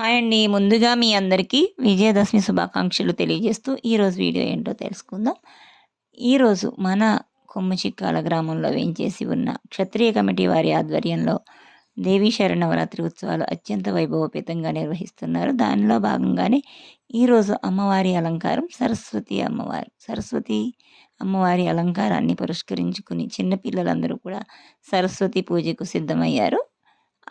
Hi అండి. ముందుగా మీ అందరికీ విజయదశమి శుభాకాంక్షలు తెలియజేస్తూ ఈరోజు వీడియో ఏంటో తెలుసుకుందాం. ఈరోజు మన కొమ్మచిక్కాల గ్రామంలో వేయించేసి ఉన్న క్షత్రియ కమిటీ వారి ఆధ్వర్యంలో దేవీ శరణవరాత్రి ఉత్సవాలు అత్యంత వైభవపేతంగా నిర్వహిస్తున్నారు. దానిలో భాగంగానే ఈరోజు అమ్మవారి అలంకారం సరస్వతి అమ్మవారు. సరస్వతి అమ్మవారి అలంకారాన్ని పురస్కరించుకుని చిన్నపిల్లలందరూ కూడా సరస్వతి పూజకు సిద్ధమయ్యారు.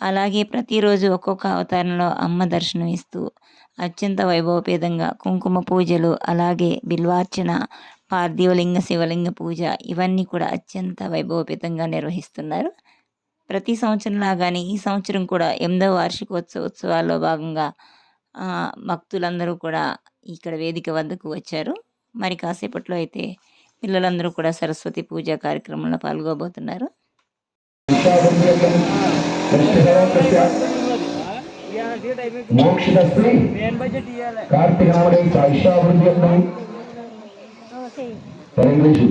అలాగే ప్రతిరోజు ఒక్కొక్క అవతారంలో అమ్మ దర్శనం ఇస్తూ అత్యంత వైభవపేతంగా కుంకుమ పూజలు అలాగే బిల్వార్చన పార్థివలింగ శివలింగ పూజ ఇవన్నీ కూడా అత్యంత వైభవపేతంగా నిర్వహిస్తున్నారు. ప్రతి సంవత్సరం లాగానే ఈ సంవత్సరం కూడా ఎనిమిదవ వార్షికోత్సవ ఉత్సవాల్లో భాగంగా భక్తులందరూ కూడా ఇక్కడ వేదిక వద్దకు వచ్చారు. మరి కాసేపట్లో అయితే పిల్లలందరూ కూడా సరస్వతి పూజ కార్యక్రమంలో పాల్గొబోతున్నారు. ಮೋಕ್ಷದಸ್ತಿ ಕಾರ್ತಿಕನಾಮಣಿ ಸಾಯಿಷ್ಯಾಭಿವೃದ್ಧಿಯನ್ನು ಇಂಗ್ಲಿಷು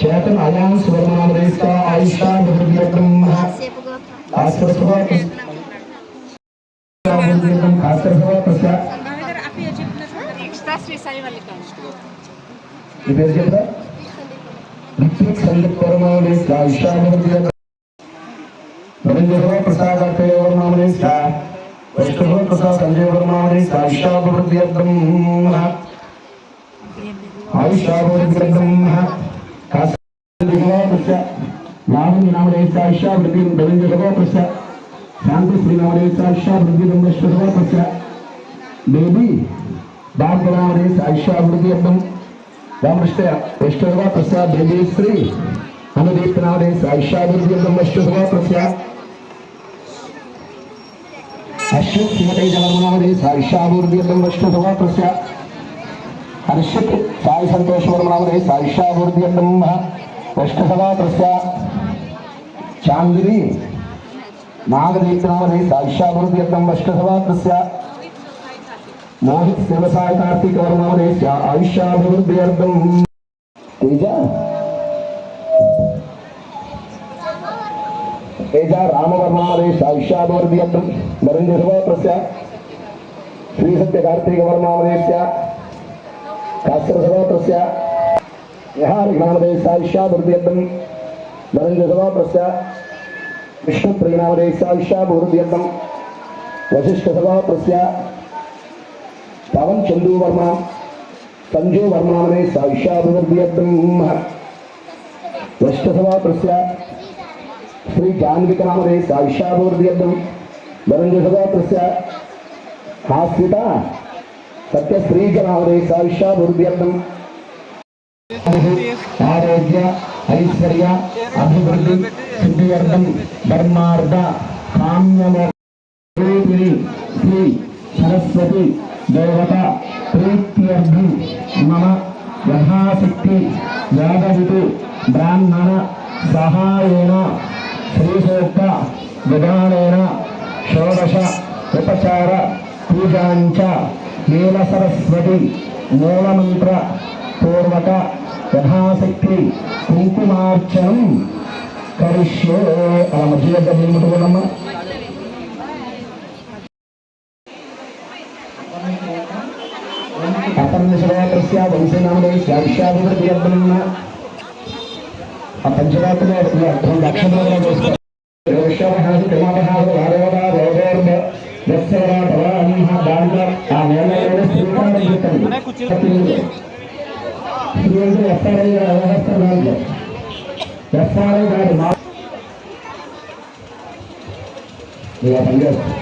ചേട്ടൻ അയാൻസ് വർമ്മനാമരേസ ആയിഷ ബഹുദ്രബ്രഹ്മ കാസർസഭ കാസർസഭ പ്രസാദ് ഇത് ഋത്വിക് സന്ദീപ് വർമ്മയുടെ ആയിഷ ബഹുദ്രബ്രഹ്മ प्रविंदो प्रसाद वर्मामनिष्ठा वैष्णव प्रसाद संजय वर्मामनिष्ठा आयुष्याभवद्य ब्रह्म आयुष्याभवद्य ब्रह्म कासदिगोपस्य यावन् नामनेष्ठा आयुष्याभवद्य प्रविंदोपस्य शांति श्री नामनेष्ठा आयुष्याभवद्य ब्रह्मश्वरोपस्य बेबी बाप नामनेष्ठा आयुष्याभवद्य ब्रह्म रामकृष्ण वैष्णव प्रसाद बेबी श्री അനുദീപനാഥേ സാക്ഷാദുര്യബ്രഹ്മശ്വഭാപ്രസ്യ അശ്വത് സിംഹൈ ജലമനാഥേ സാക്ഷാദുര്യബ്രഹ്മശ്വഭാപ്രസ്യ ഹർഷിത് സായി സന്തോഷ് വർമ്മനാമതേ സാക്ഷാദുര്യബ്രഹ്മ വിഷ്ണുസഭാപ്രസ്യ ചാന്ദ്രി നാഗദീപനാമതേ സാക്ഷാദുര്യബ്രഹ്മ വിഷ്ണുസഭാപ്രസ്യ മോഹിത് വ്യവസായ കാർത്തിക് വർമ്മനാമതേ ആയുഷ്യാഭിവൃദ്ധിയർത്ഥം तेजा ప్రస్య చాందిని నాగదీప్తనామదే సాయిషాభివృద్ధి బ్రహ్మ వృష్ణసభా ప్రస్య మోహిత్ శివసాయి కార్తీక వర్మనామదే ఆయుష్యాభివృద్ధి అర్థం తేజ తేజ రామవర్మనామదే సాయిషాభివృద్ధి అర్థం నరేంద్ర సభా ప్రస్య శ్రీ సత్య కార్తీక श्री जाह्नविक्रामरे साविषाभूर्दियम् नरञ्जसदात्रस्य हास्यता सत्यश्रीकरामरे साविषाभूर्दियम् आरोग्य, ऐश्वर्य, अभिवृद्धि सिद्धियर्थं धर्मार्थ, काम्यम श्री सरस्वती, देवता प्रीत्यर्थं मम यथाशक्ति, यादवितु, ब्राह्मण, सहायेन। శ్రీసూక్త విధానేన షోడశ ఉపచార పూజాంచ నీల సరస్వతి మూలమంత్ర పూర్వక యథాశక్తి కుంకుమార్చనం కరిష్యే. అలా మధ్య ముట్టుకోనమ్మా అపర్ణశివాకృష్య వంశనామదే శాంశాభివృద్ధి అర్థం రోగోర్మ యస్సరా భవానీహ దాండ ఆ నేలలో శ్రీకారం చెప్పండి శ్రీ అంటే ఎస్ఆర్ఐ వ్యవస్థ దాంట్లో ఎస్ఆర్ఐ గారి మా ఇలా పనిచేస్తారు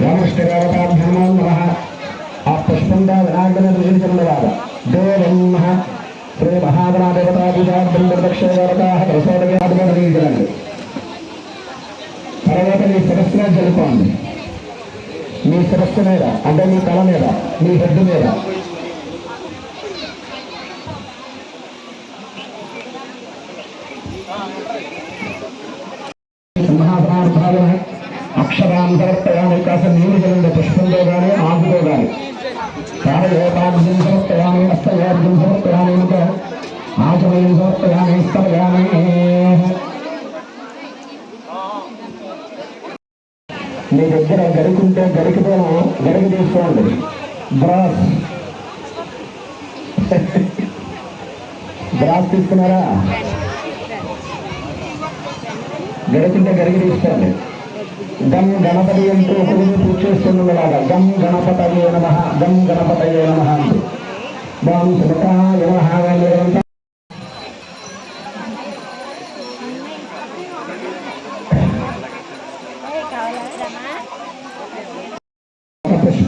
రామకృష్ణదేవతాభ్యామో నమ ఆ పుష్పంగా వినాయకుని నిర్మించినవారు దేవం శ్రీ మహాగణాదేవతా తర్వాత మీ శిరస్సులో జరుపుకోండి. మీ శిరస్సు మీద అంటే మీ తల మీద మీ హెడ్ మీద. సింహాసనార్థాలను అక్షరాన్ని సమర్పయామి కాస్త నీరు జరిగిన పుష్పంతో కానీ ఆకుతో కానీ కాలయోపార్థం సమర్పయామి హస్తయోర్థం సమర్పయామి అనుకో ఆచమయం సమర్పయామి మీ దగ్గర గరికుంటే గరికతోనూ గరికి తీసుకోండి. బ్రాస్ బ్రాస్ తీసుకున్నారా? గరికుంటే గరికి తీసుకోండి. గం గణపతి అంటూ ఒకరిని పూజ చేస్తున్నలాగా గం గణపతయే నమ గం గణపతయే నమ అంటూ. గం సుమకాయ నమః.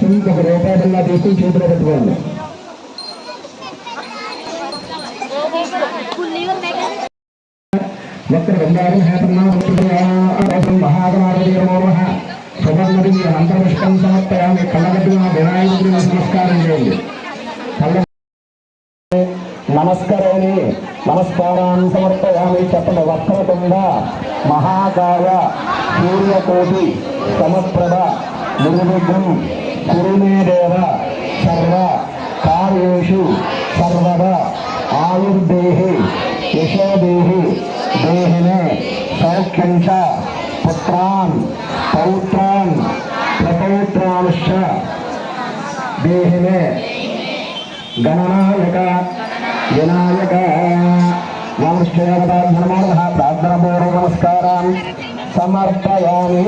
అని ఒక పుష్పం రూపాయి బిళ్ళ తీసుకుని చేతిలో పెట్టుకోండి వక్ర బంగారం హేతనాథం మహాగణాధిపతి నమో. అంతర్పుష్పం సమర్పయామి వినాయకుడిని నమస్కారం చేయండి. నమస్కారాన్ని సమర్పయామి చెప్పండి వక్రకుండ మహాకాయ సూర్యకోటి సమప్రభ నిర్విఘ్నం குருமேதேவ சர்வ காரியேஷு சர்வத ஆயுர்தேஹி யசோதேஹி தேஹினே சௌக்கியஞ்ச புத்திரான் பௌத்திரான் பிரபௌத்திரான்ஷ தேஹினே गणनायक विनायक वंश्चेवताभ्यनमोदः प्रार्थनापूर्वनमस्कारान् समर्पयामि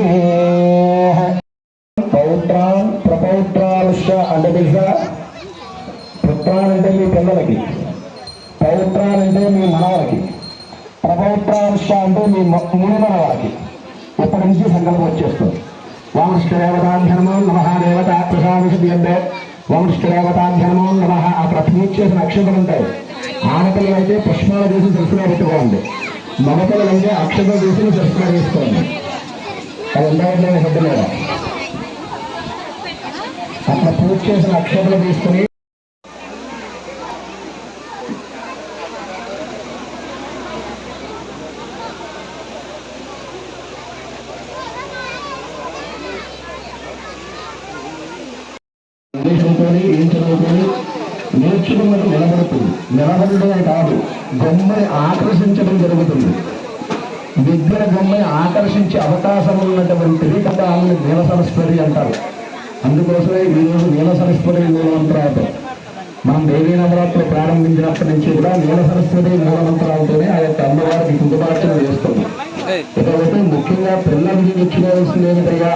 ప్రపౌత్రాంశ అంటే తెలుసా? పుత్రాలంటే మీ పిల్లలకి. పౌత్రాలంటే మీ మనవలకి. ప్రపౌత్రాంశ అంటే మీ మ- ముని మనవలకి ఇప్పటి నుంచి సంకల్పం వచ్చేస్తుంది. వంశదేవతాభ్యనమో నమ దేవత ప్రసాదించి అంటే వంశదేవతాభ్యనమో నమ ఆ పూజ చేసిన అక్షతలు ఉంటాయి. ఆడపిల్లలు అయితే పుష్పాలు తీసి శిరస్సులో పెట్టుకోండి. మగపిల్లలు అయితే అక్షతలు తీసి శిరస్సులో చేసుకోండి అది ఉండవట్లేదు హెడ్ అట్లా పూర్తి చేసిన అక్షతలు తీసుకుని ఉద్దేశంతోని ఏం చదువుకొని నేర్చుకున్నట్టు నిలబడుతుంది కాదు గొమ్మని ఆకర్షించడం జరుగుతుంది. దగ్గర గొమ్మని ఆకర్షించే అవకాశం ఉన్నటువంటిది కదా ఆమె నీల సరస్వతి అంటారు. అందుకోసమే ఈరోజు నీల సరస్వతి మూలమంత్రాలతో మనం దేవీ నవరాత్రులు ప్రారంభించినప్పటి నుంచి కూడా నీల సరస్వతి మూలమంత్రాలతోనే ఆ యొక్క అమ్మవారికి కుంకుమార్చన చేస్తున్నాం. ఇకపోతే ముఖ్యంగా పిల్లలకి మెచ్చుకోవాల్సింది ఏమిటయ్యా?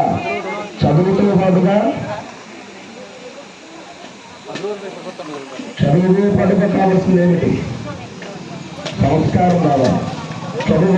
చదువుతో పాటుగా చదువు పడిపెట్టాల్సింది ఏమిటి? సంస్కారం రావాలి చదువు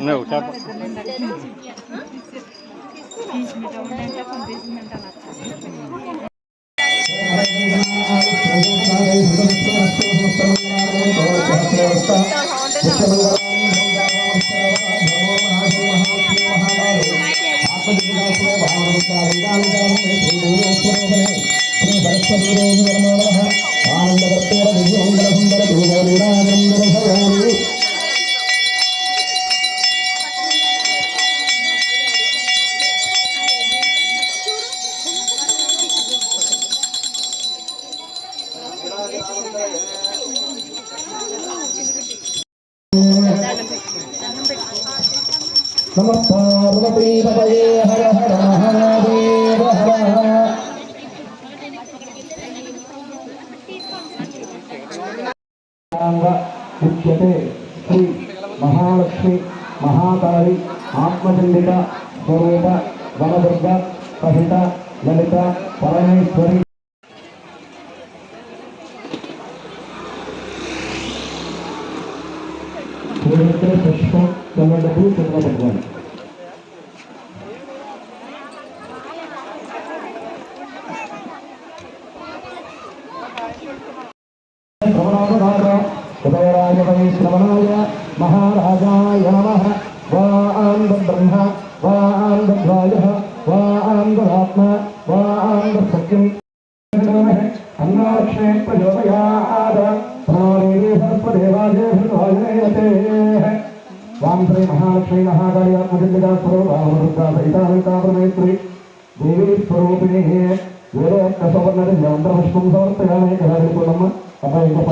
Não, tap. नमः पार्वती हर हर हर। ఉచ్యతే శ్రీ మహాలక్ష్మి మహాకాళి ఆత్మచండిక స్వరూప వనదుర్గ సహిత లలిత పరమేశ్వరి. పుష్పం చల్లడపు చంద్ర భగవాన్ శ్రీ మహాలక్ష్మీ మహాకాళి ఆత్మజగదా స్వరూపామృతా దేవీ స్వరూపిణి వేదోక్త సవర్ణ అబ్బాయి ఇంకా